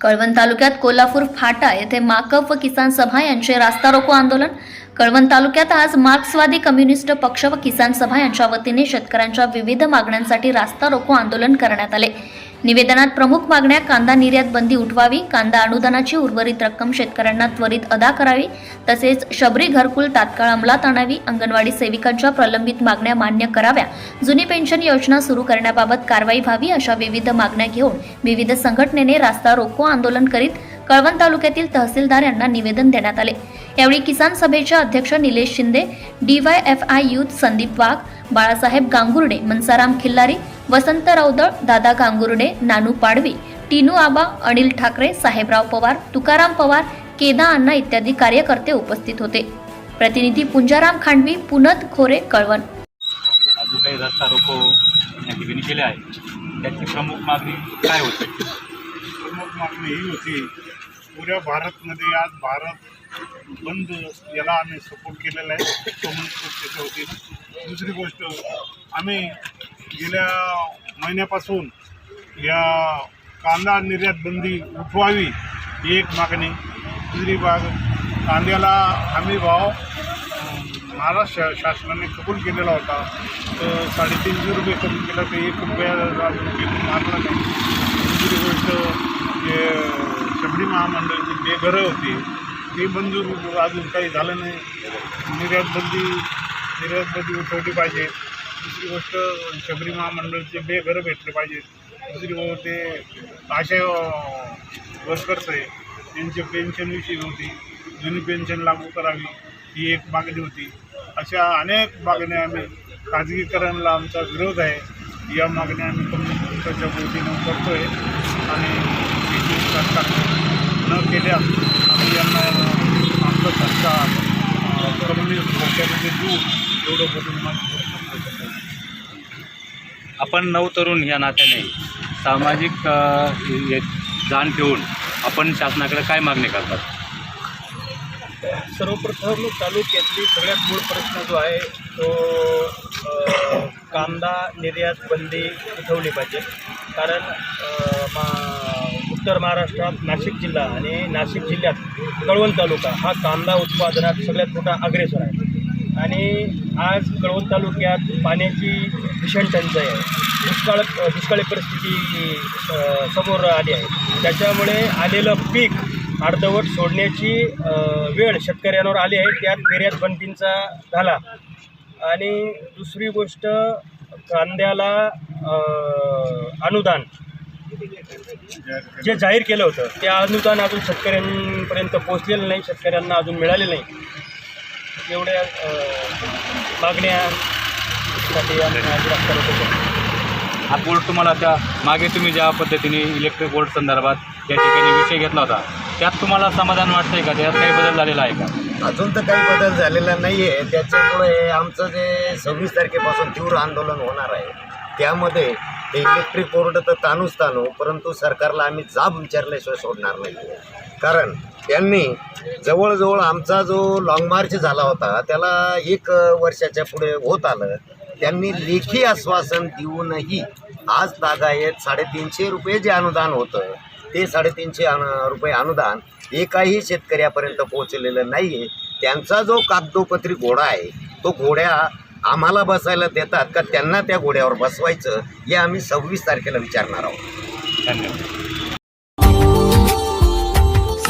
कळवण तालुक्यात कोल्हापूर फाटा येथे माकप व किसान सभा यांचे रास्ता रोको आंदोलन. कळवण तालुक्यात आज मार्क्सवादी कम्युनिस्ट पक्ष व किसान सभा यांच्या वतीने शेतकऱ्यांच्या विविध मागण्यांसाठी रास्ता रोको आंदोलन करण्यात आले. निवेदनात प्रमुख मागण्या कांदा निर्यात बंदी उठवावी कांदा अनुदानाची उर्वरित रक्कम शेतकऱ्यांना त्वरित अदा करावी तसेच शबरी घरकुल तात्काळ अंमलात आणावी अंगणवाडी सेविकांच्या प्रलंबित मागण्या मान्य कराव्या जुनी पेन्शन योजना सुरू करण्याबाबत कारवाई व्हावी अशा विविध मागण्या घेऊन विविध संघटनेने रास्ता रोको आंदोलन करीत कळवण तालुक्यातील तहसीलदार यांना निवेदन देण्यात आले. यावेळी किसान सभेचे अध्यक्ष निलेश शिंदे डीवायएफआय युथ संदीप वाघ बाळासाहेब गांगुर्डे मनसाराम खिल्लारी वसंत रौदळ दादा गांगुर्डे नानू पाडवी टीनू आबा अनिल ठाकरे साहेबराव पवार तुकाराम पवार केदा अण्णा इत्यादी कार्यकर्ते उपस्थित होते. प्रतिनिधी पुंजाराम खांडवी पुनद खोरे कळवण. आज जो काही रस्ता रोको या ठिकाणी केले आहे त्याची प्रमुख मागणी काय होते? प्रमुख मागणी ही होती पुऱ्या भारतमध्ये आज भारत बंद याला आम्ही सपोर्ट केलेला आहे. कम्युनिस्ट पक्षाच्या वतीनं दुसरी गोष्ट आम्ही गेल्या महिन्यापासून या कांदा निर्यात बंदी उठवावी ही एक मागणी. दुसरी बाग कांद्याला हमी भाव महाराष्ट्र शासनाने कबूल केलेला होता. तर साडेतीनशे रुपये कमी केला तर एक रुपया मारला नाही. दुसरी गोष्ट जे शबरी महामंडळाची बेघरं होती ते मंजूर अजून काही झालं नाही. निर्यात बंदी निर्यात बंदी उठवली पाहिजे. दुसरी गोष्ट शबरी महामंडळचे बेघरं भेटले पाहिजे. दुसरी गोष्ट ते आशय वर्कर्स आहे त्यांचे पेन्शनविषयी होती जुनी पेन्शन लागू करावी ही एक मागणी होती. अशा अनेक मागण्या आम्ही खाजगीकरणाला आमचा विरोध आहे. या मागण्या आम्ही कम्युनिस्ट पक्षाच्या करतो आहे आणि सरकार न केल्यास आम्ही यांना आमचं सरकार कम्युनिस्ट पक्षामध्ये देऊ एवढं बोलून आपण नवतरुण या नात्याने सामाजिक हे जाण ठेवून आपण शासनाकडे काय मागणी करतात? सर्वप्रथम तालुक्यातली सगळ्यात मूळ प्रश्न जो आहे तो कांदा निर्यात बंदी उठवली पाहिजे. कारण मा उत्तर महाराष्ट्रात नाशिक जिल्हा आणि नाशिक जिल्ह्यात कळवण तालुका हा कांदा उत्पादनात सगळ्यात मोठा अग्रेसर आहे. आणि आज कळवण तालुक्यात पाण्याची भीषण टंचाई आहे. दुष्काळ दुष्काळी परिस्थिती समोर आली आहे. त्याच्यामुळे आलेलं पीक अर्धवट सोडण्याची वेळ शेतकऱ्यांवर आली आहे. त्यात निर्यात बंदींचा झाला. आणि दुसरी गोष्ट कांद्याला अनुदान जे जाहीर केलं होतं ते अनुदान अजून शेतकऱ्यांपर्यंत पोहोचलेलं नाही. शेतकऱ्यांना अजून मिळालेलं नाही. एवढ्या मागण्यासाठी आम्ही करतो. हा बोर्ड तुम्हाला त्या मागे तुम्ही ज्या पद्धतीने इलेक्ट्रिक बोर्ड संदर्भात या ठिकाणी विषय घेतला होता त्यात तुम्हाला समाधान वाटतंय का? त्यात काही बदल झालेला आहे का? अजून तर काही बदल झालेला नाही आहे त्याच्यामुळे आमचं जे सव्वीस तारखेपासून तीव्र आंदोलन होणार आहे त्यामध्ये ते इलेक्ट्रिक बोर्ड तर ताणूच ताणू परंतु सरकारला आम्ही जाब विचारल्याशिवाय सोडणार नाही कारण त्यांनी जवळजवळ आमचा जो लाँग मार्च झाला होता त्याला एक वर्षाच्या पुढे होत आलं. त्यांनी लेखी आश्वासन देऊनही आज तागायत साडेतीनशे रुपये जे अनुदान होतं ते साडेतीनशे अनु रुपये अनुदान एकाही शेतकऱ्यापर्यंत पोहोचलेलं नाही आहे त्यांचा जो कागदोपत्री घोडा आहे तो घोड्या आम्हाला बसायला देतात का त्यांना त्या घोड्यावर बसवायचं हे आम्ही सव्वीस तारखेला विचारणार आहोत. धन्यवाद.